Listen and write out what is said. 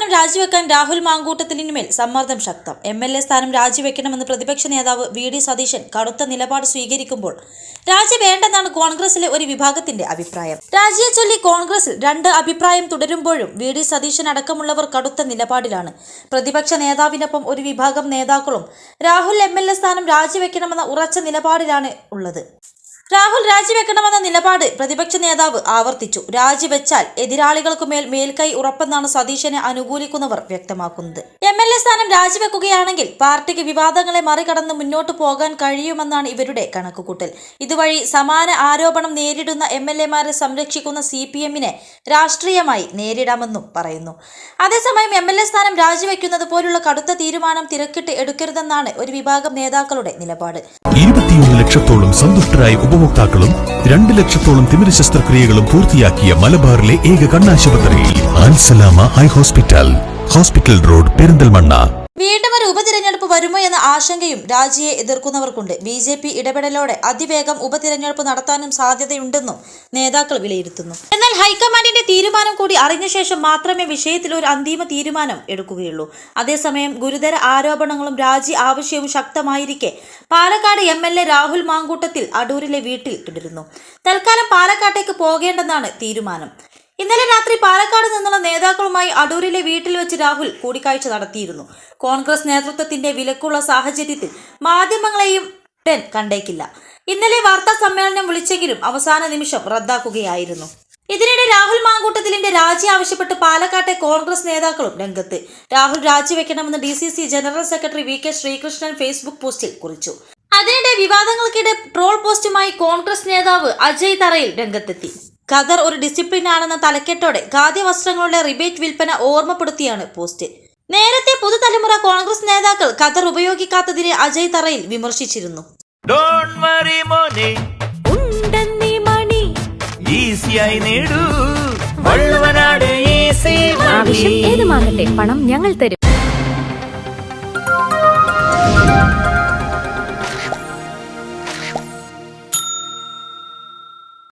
സ്ഥാനം രാജിവെക്കാൻ രാഹുൽ മാങ്കൂട്ടത്തിനുമേൽ സമ്മർദ്ദം ശക്തം. എം എൽ എ സ്ഥാനം രാജിവെക്കണമെന്ന് പ്രതിപക്ഷ നേതാവ് വി ഡി സതീശൻ കടുത്ത നിലപാട് സ്വീകരിക്കുമ്പോൾ രാജി വേണ്ടെന്നാണ് കോൺഗ്രസിലെ ഒരു വിഭാഗത്തിന്റെ അഭിപ്രായം. രാജിയെ ചൊല്ലി കോൺഗ്രസിൽ രണ്ട് അഭിപ്രായം തുടരുമ്പോഴും വി ഡി സതീശൻ അടക്കമുള്ളവർ കടുത്ത നിലപാടിലാണ്. പ്രതിപക്ഷ നേതാവിനൊപ്പം ഒരു വിഭാഗം നേതാക്കളും രാഹുൽ എം എൽ എ സ്ഥാനം രാജിവെക്കണമെന്ന ഉറച്ച നിലപാടിലാണ് ഉള്ളത്. രാഹുൽ രാജിവെക്കണമെന്ന നിലപാട് പ്രതിപക്ഷ നേതാവ് ആവർത്തിച്ചു. രാജിവെച്ചാൽ എതിരാളികൾക്കുമേൽ മേൽക്കൈ ഉറപ്പെന്നാണ് സതീശനെ അനുകൂലിക്കുന്നവർ വ്യക്തമാക്കുന്നത്. എം എൽ എ സ്ഥാനം രാജിവെക്കുകയാണെങ്കിൽ പാർട്ടിക്ക് വിവാദങ്ങളെ മറികടന്ന് മുന്നോട്ട് പോകാൻ കഴിയുമെന്നാണ് ഇവരുടെ കണക്കുകൂട്ടൽ. ഇതുവഴി സമാന ആരോപണം നേരിടുന്ന എം എൽ എമാരെ സംരക്ഷിക്കുന്ന സി പി എമ്മിനെ രാഷ്ട്രീയമായി നേരിടാമെന്നും പറയുന്നു. അതേസമയം എം എൽ എ സ്ഥാനം രാജിവെക്കുന്നത് പോലുള്ള കടുത്ത തീരുമാനം തിരക്കിട്ട് എടുക്കരുതെന്നാണ് ഒരു വിഭാഗം നേതാക്കളുടെ നിലപാട്. ലക്ഷത്തോളം സന്തുഷ്ടരായ ഉപഭോക്താക്കളും രണ്ട് ലക്ഷത്തോളം തിമിര ശസ്ത്രക്രിയകളും പൂർത്തിയാക്കിയ മലബാറിലെ ഏക കണ്ണാശുപത്രി Ansalama eye hospital. Hospital road Perinthalmanna. ഉപതിരഞ്ഞെടുപ്പ് വരുമോ എന്ന ആശങ്കയും രാജിയെ എതിർക്കുന്നവർക്കുണ്ട്. ബി ജെ പി ഇടപെടലോടെ അതിവേഗം ഉപതിരഞ്ഞെടുപ്പ് നടത്താനും സാധ്യതയുണ്ടെന്നും നേതാക്കൾ വിലയിരുത്തുന്നു. എന്നാൽ ഹൈക്കമാൻഡിന്റെ തീരുമാനം കൂടി അറിഞ്ഞ ശേഷം മാത്രമേ വിഷയത്തിൽ ഒരു അന്തിമ തീരുമാനം എടുക്കുകയുള്ളൂ. അതേസമയം ഗുരുതര ആരോപണങ്ങളും രാജി ആവശ്യവും ശക്തമായിരിക്കെ Palakkad M L A Rahul Mankoottathil അടൂരിലെ വീട്ടിൽ തുടരുന്നു. തൽക്കാലം പാലക്കാട്ടേക്ക് പോകേണ്ടെന്നാണ് തീരുമാനം. ഇന്നലെ രാത്രി പാലക്കാട് നിന്നുള്ള നേതാക്കളുമായി അടൂരിലെ വീട്ടിൽ വെച്ച് രാഹുൽ കൂടിക്കാഴ്ച നടത്തിയിരുന്നു. കോൺഗ്രസ് നേതൃത്വത്തിന്റെ വിലക്കുള്ള സാഹചര്യത്തിൽ മാധ്യമങ്ങളെയും ടെൻ കണ്ടേക്കില്ല. ഇന്നലെ വാർത്താ സമ്മേളനം വിളിച്ചെങ്കിലും അവസാന നിമിഷം റദ്ദാക്കുകയായിരുന്നു. ഇതിനിടെ രാഹുൽ മാങ്കൂട്ടത്തിലിന്റെ രാജി ആവശ്യപ്പെട്ട് പാലക്കാട്ടെ കോൺഗ്രസ് നേതാക്കളും രംഗത്ത്. Rahul രാജിവെക്കണമെന്ന് D C C general secretary V K Sreekrishnan facebook പോസ്റ്റിൽ കുറിച്ചു. അതിനിടെ വിവാദങ്ങൾക്കിടെ ട്രോൾ പോസ്റ്റുമായി കോൺഗ്രസ് നേതാവ് അജയ് തറയിൽ രംഗത്തെത്തി. ഖദർ ഒരു ഡിസിപ്ലിൻ ആണെന്ന തലക്കെട്ടോടെ ഖാദ്യ വസ്ത്രങ്ങളുടെ റിബേറ്റ് വിൽപ്പന ഓർമ്മപ്പെടുത്തിയാണ് പോസ്റ്റ്. നേരത്തെ പുതുതലമുറ കോൺഗ്രസ് നേതാക്കൾ ഖദർ ഉപയോഗിക്കാത്തതിനെ അജയ് തറയിൽ വിമർശിച്ചിരുന്നു. ഡോണ്ട് വറി മോനെ. ഉണ്ടെന്നീ മണി. ഈസിയായി നേടൂ. വള്ളുവനാട് ഈസി ആവശ്യം ഏതുമാകട്ടെ പണം ഞങ്ങൾ തരും.